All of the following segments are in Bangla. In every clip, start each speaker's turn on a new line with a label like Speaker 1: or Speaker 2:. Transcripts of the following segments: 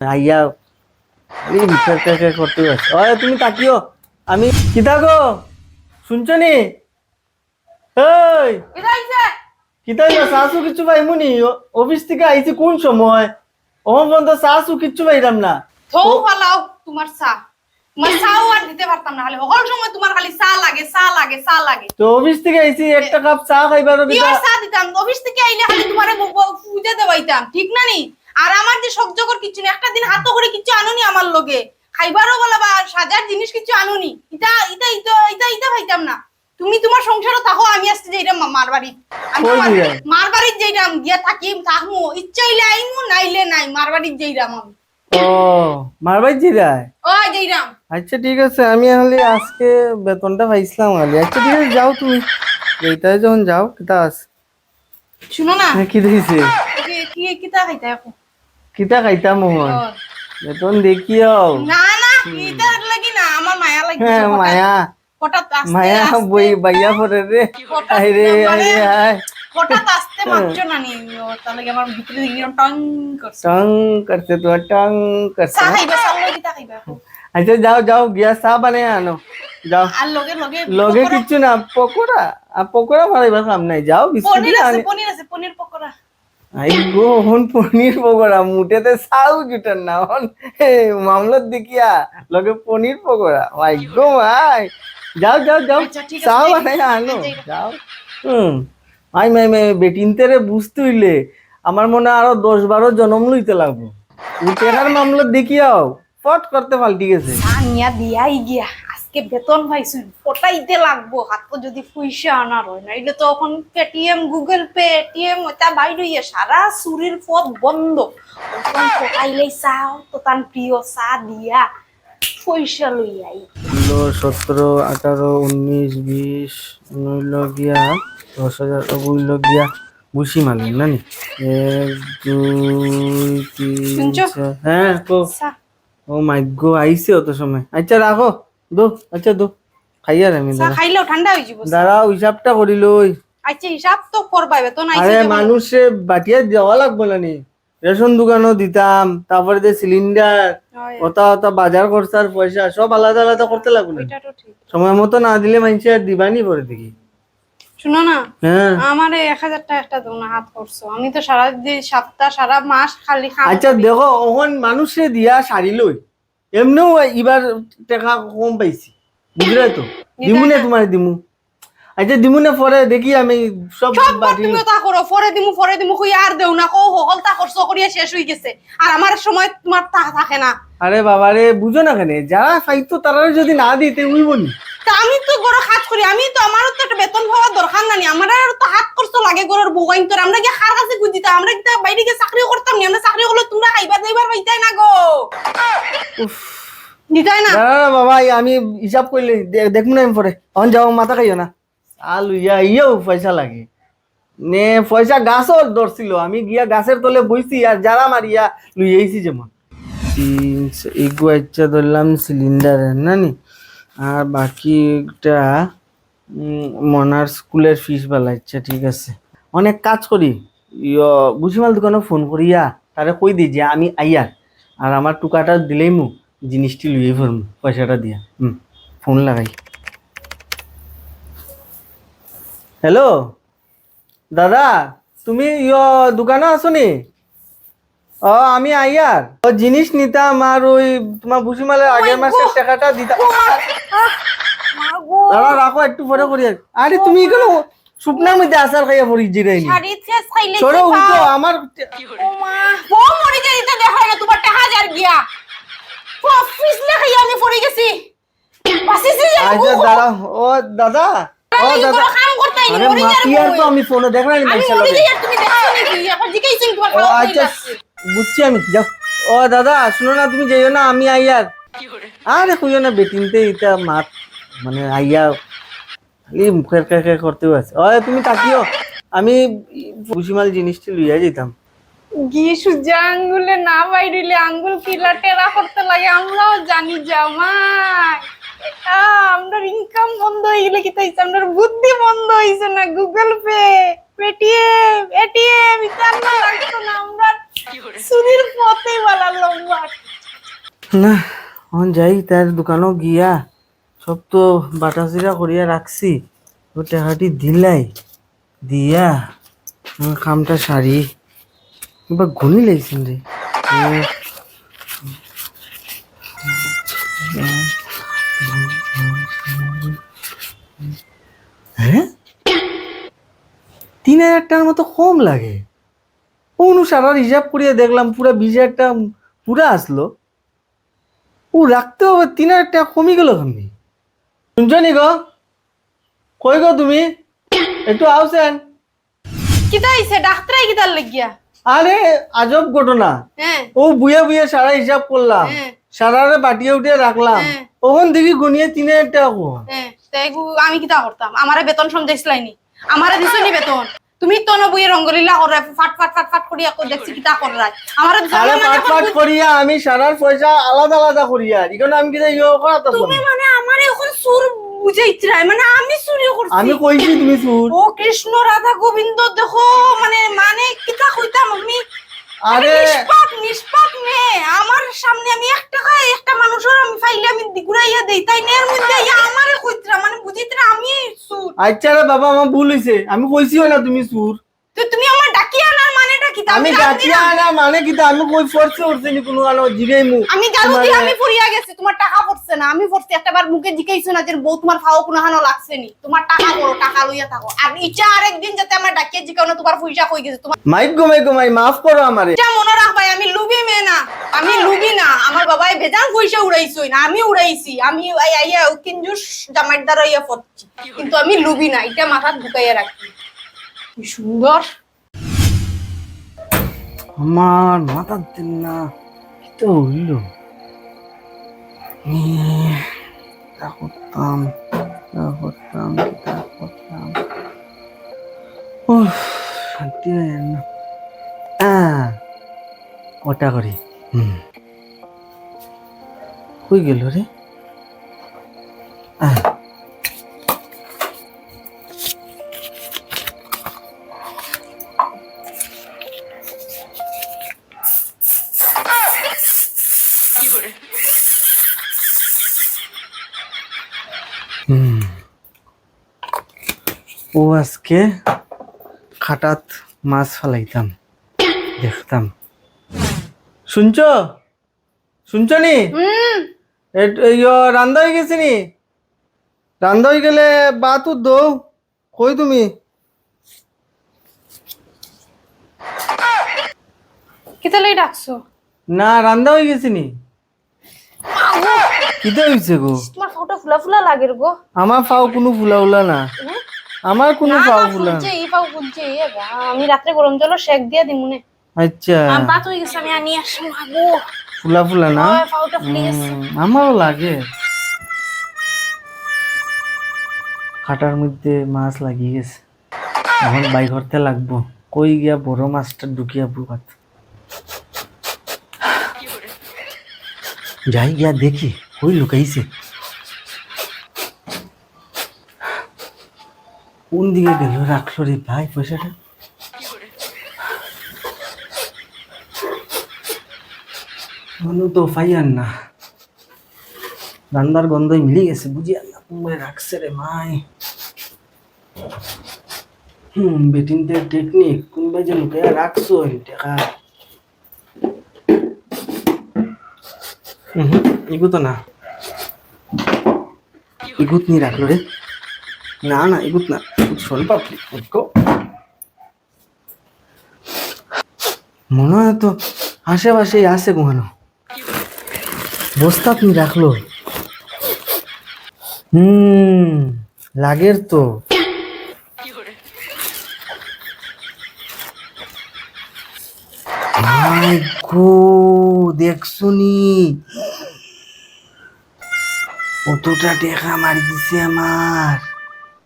Speaker 1: আইয়া করতে ওই তুমি তাকিও। আমি কিতা গো শুনছো নি? শাশু কিচ্ছু পাইমুনি? ও- অফিস থেকে আইছি কোন সময়? শাশু কিচ্ছু পাইলাম না।
Speaker 2: থৌ ফালাও তোমার চা। তোমার চাও আর দিতে পারতাম না সকল সময় তোমার খালি চা লাগে চা লাগে চা লাগে।
Speaker 1: তো অফিস থেকে আইছি একটা কাপ চা খাইবার
Speaker 2: কিবার চা দিতাম? অফিস থেকে আইলে খালি তোমারে ব- ব- পূজা দেওয়াইতাম ঠিক না নি? আর আমার যে সহ্য কর কিছু না একটা দিন হাত করে কিছু আনুনি আমার লগে। খাইবারও বলা বা সাজার জিনিস কিছু আনুনি। ইটা ইটা ইটা ইটা ইটা ভাইতাম না। তুমি তোমার সংসারও থাকো আমি আসতে মা- মার বাড়ি আমি? মার বাড়ির যাইতাম গিয়া থাকিম থাকমু। ইচ্ছা হইলে আইমু নাইলে নাই। মার বাড়ির আমি।
Speaker 1: ও মারবাই জিরায়
Speaker 2: ও
Speaker 1: আচ্ছা ঠিক আছে। আমি হলে আজকে বেতনটা পাইছিলাম আলি আচ্ছা ঠিক আছে যাও তুমি। এইটাই যখন যাও কিতা আছে?
Speaker 2: শুনো না।
Speaker 1: হ্যাঁ, কি দিয়েছে
Speaker 2: কি- কি কিতা খাইতা এখন?
Speaker 1: কিতা খাইতাম মোহন?
Speaker 2: ও।
Speaker 1: বেতন দেখিও
Speaker 2: না না এটা লাগি না আমার মায়া লাগি
Speaker 1: হ্যাঁ মায়া।
Speaker 2: হঠাৎ আসতে
Speaker 1: মায়া
Speaker 2: আসতে-
Speaker 1: বই বাইয়া পরে রে
Speaker 2: হঠাৎ
Speaker 1: আরে
Speaker 2: মানে
Speaker 1: আরে হায়
Speaker 2: হঠাৎ আসতে মাত্র না নি ও, তাহলে কি আমার ভিতরে দিকে টং করছে
Speaker 1: টং করছে তো টং করছে
Speaker 2: চা খাইবা চা লগে কিতা খাইবা। এখন?
Speaker 1: আচ্ছা যাও যাও গিয়া চা বানাই আনো। যাও।
Speaker 2: আর লগে লগে
Speaker 1: লগে
Speaker 2: পকোড়া-
Speaker 1: কিচ্ছু না পকোড়া আর পকোড়া বানাইবার কাম নাই। যাও বিস্কুট
Speaker 2: পনির আছে
Speaker 1: আনি
Speaker 2: পনির আছে পনির পকোড়া
Speaker 1: আই গো হন পনির পকোড়া মুটেতে চাও জুটার না হন। মামলার দেখিয়া লগে পনির পকোড়া। মাই গো মাই যাও যাও যাও
Speaker 2: আচ্ছা, ঠিক
Speaker 1: বানাই
Speaker 2: আছে,
Speaker 1: আনো যাও। হুম। আই মাই মাই বেটিনতে রে বুঝতে হইলে আমার মনে আরও দশ বারো জনম লইতে লাগবো। উটেকার মামলা দেখিয়াও ফট করতে পাল্টি গেছে।
Speaker 2: চা দিয়াই গিয়া। আজকে বেতন পাইছি পটাইতে লাগবো হাতে যদি পয়সা আনার হয় না এটা তখন পেটিএম গুগল পে এটিএম ওটা বাইরে ইয়ে সারা চুরির পথ বন্ধ। তখন পটাইলেই চাও তো তার প্রিয় চা দিয়া পয়সা লইয়াই
Speaker 1: ষোলো সতেরো আঠারো উনিশ বিশ নইল গিয়া দশ হাজার বইল গিয়া বুঝি মারলেন না নি? এক দুই তিন হ্যাঁ ও মাই গো আইছে অত সময়। আচ্ছা রাখো দো আচ্ছা দো। খাইয়ার আমি
Speaker 2: চা
Speaker 1: দাঁড়া
Speaker 2: খাইলেও ঠান্ডা হয়ে যাব।
Speaker 1: দাঁড়াও হিসাবটা করি লই।
Speaker 2: আচ্ছা হিসাব তো করবাই বেতন আইছে
Speaker 1: আরে। মানুষে বাটিয়া দেওয়া লাগবো না নি। রেশন দোকানও দিতাম তারপরে যে সিলিন্ডার ওটা ওটা বাজার খরচার পয়সা সব আলাদা আলাদা করতে লাগবে না। সময় মতো না দিলে মানুষে আর দিবানি পরে দেখি।
Speaker 2: শুনো না
Speaker 1: হ্যাঁ।
Speaker 2: আমার এক হাজার টাকা একটা দোনা হাত করছ। আমি তো সারা দিন সপ্তাহ সারা মাস খালি
Speaker 1: আচ্ছা দেখো ওখান মানুষে দিয়া শাড়ি লই। এমনিও এবার টাকা কম পাইছি বুঝলে তো? দিমু না। তোমার দিমু। আচ্ছা দিমু না পরে দেখি আমি সব
Speaker 2: তুমি তা করো পরে দিমু পরে দিমু কই আর দেও না কো হল তা খরচ করিয়া শেষ হয়ে গেছে। আর আমার সময় তোমার তা থাকে না।
Speaker 1: আরে বাবারে বুঝো না কেন যারা সাহিত্য তারা যদি না দিতে উই নি।
Speaker 2: তা আমি তো গরো হাত করি আমি তো আমারও তো একটা বেতন পাওয়ার দরকার নাই আমার আর তো হাত খরচ লাগে গরোর বউগাইন তোর আমরা কি খার কাছে গুজিতাম আমরা কি তা বাইরে গিয়ে চাকরিও করতাম নি আমরা চাকরি করলে তোমরা খাইবার যাইবার পাইতাই না গো। দিতাই না।
Speaker 1: না না, না, বাবা আমি হিসাব করলে দে- দেখব না আমি পরে অন যাও মাথা খাইও না। আল ইয়া ইয়েও পয়সা লাগে। নে পয়সা গাছও ধরছিল আমি গিয়া গাছের তলে বইছি আর যারা মারিয়া লুই আইছি যেমন এগু আচ্ছা ধরলাম সিলিন্ডারের নানি? আর বাকিটা মনার স্কুলের ফিস বেলা আচ্ছা ঠিক আছে। অনেক কাজ করি। ইয় বুঝিমাল দোকানে ফোন করিয়া তারে কই দি যে আমি আইয়ার। আর আমার টুকাটা দিলেই মু জিনিসটি লুয়ে ফেলমু পয়সাটা দিয়া। হুম ফোন লাগাই। হ্যালো দাদা তুমি ইয় দোকানে আছো নি ও আমি আইয়ার। ও জিনিস নিতাম আর ওই তোমার বুঝিমালের আগের মাসের টাকাটা দিতাম দাঁড়া রাখো একটু পরে করি। আরে তুমি শুকনার মধ্যে আসার খাইয়া পড়ি সরো উঠো আমার
Speaker 2: ও মা বউ মরে যাই তো দেখা না তোমার টাকা হাজার গিয়া। অফিস লেখাই আমি পড়ে গেছি। বাসিসি যে
Speaker 1: আচ্ছা দাঁড়াও ও দাদা ও দাদা।
Speaker 2: কাম করতে আইনি
Speaker 1: আরে
Speaker 2: মরে যার
Speaker 1: আর তো আমি ফোনে দেখলাম
Speaker 2: আমি
Speaker 1: মাইসা
Speaker 2: মরে যাই আর তুমি দেখছ নাকি? এখন তোমার খাওয়া
Speaker 1: আচ্ছা বুঝছি আমি যাও। ও দাদা শুনো না তুমি যাইও না আমি আইয়ার আরে। কইও না বেটিনতে এটা মাত মানে আইয়া খালি মুখের কে করতেও আছে ও তুমি তাকিও। আমি ভুসিমাল জিনিসটি লইয়া যেতাম
Speaker 2: গিয়ে সূর্য আঙ্গুলে না বাইরিলে আঙ্গুল কিলা টেরা করতে লাগে আমরাও জানি জামাই। আ, আমরার ইনকাম বন্ধ হয়ে গেলে কি তাইছে? আমরার বুদ্ধি বন্ধ হইছে না গুগল পে পেটিএম এটিএম ইতার না লাগতো না আমরা চুরির পথে বালা লম্বা।
Speaker 1: না। এখন যাই তার দোকানও গিয়া সব তো বাটাচিরা করিয়া রাখছি। ও টাকাটি দিলাই, দিয়া কামটা সারি। এবার ঘুনি লাগছেন রে। হ্যাঁ? তিন হাজার টাকার মতো কম লাগে। অনুসার হিসাব করিয়া দেখলাম পুরা বিশ হাজার টাকা পুরা আসলো। ও রাখতে হবে তিন হাজার টাকা কমে গেল কেমনি? শুনছো নি গো? কই গো তুমি? একটু আওসেন।
Speaker 2: কিতা হইছে? ডাক্তারাই কিতার লাগিয়া?
Speaker 1: আরে আজব ঘটনা।
Speaker 2: হ্যাঁ।
Speaker 1: ও বুয়ে বুয়ে সারা হিসাব করলাম।
Speaker 2: হ্যাঁ।
Speaker 1: সারারে বাটিয়ে উঠিয়ে রাখলাম।
Speaker 2: হ্যাঁ।
Speaker 1: ওখান দেখি গুনিয়ে তিন হাজার টাকা
Speaker 2: আমি কিতা করতাম? আমারে বেতন সমঝাইছিলাইনি আমারে দিছনি বেতন। তুমি তো ন বইয়ে রঙ্গলীলা করে ফাট ফাট ফাট ফাট করিয়া কো দেখছি কিতা করাই আমার
Speaker 1: আরে ফাট
Speaker 2: ফাট
Speaker 1: করিয়া আমি সারার পয়সা আলাদা আলাদা করিয়া। এখানে আমি কিতা ইয়ে করা তো
Speaker 2: তুমি মানে আমারে এখন সুর বুঝাইছরাই মানে আমি চুরি করছি।
Speaker 1: আমি কইছি তুমি সুর।
Speaker 2: ও কৃষ্ণ রাধা গোবিন্দ দেখো মানে মানে কিতা কইতাম আমি?
Speaker 1: আরে
Speaker 2: নিষ্পাপ নিষ্পাপ মেয়ে। আমার সামনে আমি একটা খাই একটা মানুষের আমি ফাইলে আমি ঘুরাইয়া দেই। তাই নের মধ্যে ইয়া আমারে কইতরা মানে বুঝিতরা আমি সুর
Speaker 1: আচ্ছা রে বাবা আমার ভুল হইছে। আমি কইছিও না তুমি সুর
Speaker 2: তো তুমি আমার ডাকিয়া না তা
Speaker 1: আমি
Speaker 2: দিলাম।
Speaker 1: না। মানে কি আমি কই ফোর্সে উঠছে নি কোনো গানো জিগাই মু।
Speaker 2: আমি গালু
Speaker 1: তোমারে-
Speaker 2: দিয়ে আমি ফুরিয়া গেছি। তোমার টাকা পড়ছে না। আমি পড়ছি। একটাবার মুখে জিকাইছো না যে বউ তোমার ফাও কোনো হানো লাগছে নি। তোমার টাকা বড় টাকা লইয়া থাকো। আর ইচ্ছা আরেকদিন যাতে আমার ডাকিয়া জিকাও না তোমার পয়সা কই গেছে? তোমার
Speaker 1: মাইক গো মাইক গো মাই মাফ করো আমারে।
Speaker 2: এটা মনে রাখবাই আমি লুবি মেয়ে না। আমি লুবি না। আমার বাবাই বেজান পয়সা উড়াইছই না। আমি উড়াইছি। আমি আই- আইয়া কিঞ্জুস জামাইর দ্বারা ইয়া পড়ছি। কিন্তু আমি লুবি না। এটা মাথাত ঢুকাইয়া রাখি। কি সুন্দর।
Speaker 1: আমার মাথা দিন না তো হইল। তা করতাম তা করতাম তা করতাম। উফ, শান্তি হয় না। ওটা করি? হুম। হয়ে গেল রে? আহ। হুম। ও আজকে খাটাত মাছ ফালাইতাম। দেখতাম। শুনছ? শুনছ নি? রান্দা হয়ে গেছে নি? রান্দা হয়ে গেলে বাতু দৌ কই তুমি?
Speaker 2: কিতালাই ডাকছো?
Speaker 1: না রান্দা হয়ে গেছে নি। গো?
Speaker 2: তোমার ফটো ফুলা ফুলা লাগে গো।
Speaker 1: আমার ফাও কোনো ফুলা উলা না? আমার কোনো
Speaker 2: না
Speaker 1: ফাও ফুলা
Speaker 2: ফুলছে এই পাও ফুলছে এ আমি রাত্রে গরম জল শেক দিয়া দিমুনে
Speaker 1: আচ্ছা।
Speaker 2: আমার বাত গেছে আমি আনি আসছি আগো
Speaker 1: ফুলা ফুলা না?
Speaker 2: ওই ফুলে গেছে
Speaker 1: আমারও লাগে। খাটার মধ্যে মাছ লাগিয়ে গেছে। এখন বাই করতে লাগবো। কই গিয়া বড় মাছটা ঢুকিয়া বুকাত যাই গিয়া দেখি কই লুকাইছে কোন দিকে গেল রাখল রে ভাই পয়সাটা মনে তো ফাইয়ার না রান্নার গন্ধই মিলে গেছে বুঝি না কোনবাই রাখছে রে মাই হুম বেটিনদের টেকনিক কোনবাই যে লুকে রাখছো টাকা এগুতো না এগুত নি রাখল রে না না এগুত না শোন পাপড়ি উঠকো মনে হয় তো আশেপাশেই আছে কোহানো বস্তা আপনি রাখল হুম লাগের তো মাই গো দেখছুনি? কতটা টেকা মারি দিছে আমার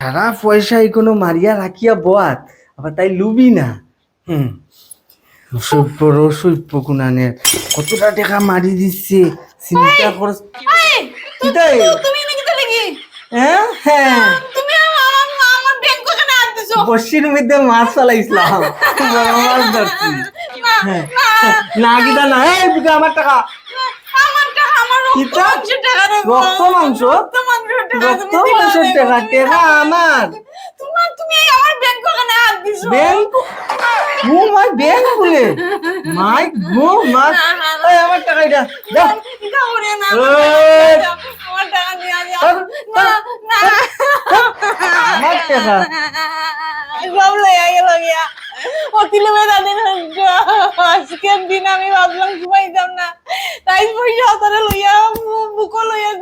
Speaker 1: সারা পয়সা কোনো মারিয়া রাখিয়া বয়াত আবার তাই লুবি না। হুম। সভ্য রসভ্য কুনানের কতটা টাকা মারি দিচ্ছে চিন্তা কর হ্যাঁ হ্যাঁ বসির মধ্যে মাছ ফেলাইছিলাম মাছ ধরছি হ্যাঁ, না গিদা না। এই বুকে আমার টাকা।
Speaker 2: আমার টাকা আমার রক্ত দেবো।
Speaker 1: রক্ত মাংস?
Speaker 2: রক্ত মাংসের টাকা।
Speaker 1: টাকা আমার।
Speaker 2: তোমার তুমি আমার ব্যাংক ওখানে হাত দিছো।
Speaker 1: ব্যাংক ও মাই ব্যাংক বলে? মাই গো মা। এই আমার টাকা এটা দাও
Speaker 2: এটা করে না আমার টাকা দিয়া যাও না না।
Speaker 1: আমার টাকা।
Speaker 2: সব লইয়া গেল গিয়া অতিলে বেদাদিন আজকের দিন আমি ভাবলাম ঘুমাইতাম না। তাই পয়সা হাতারে লইয়া বুকো লইয়া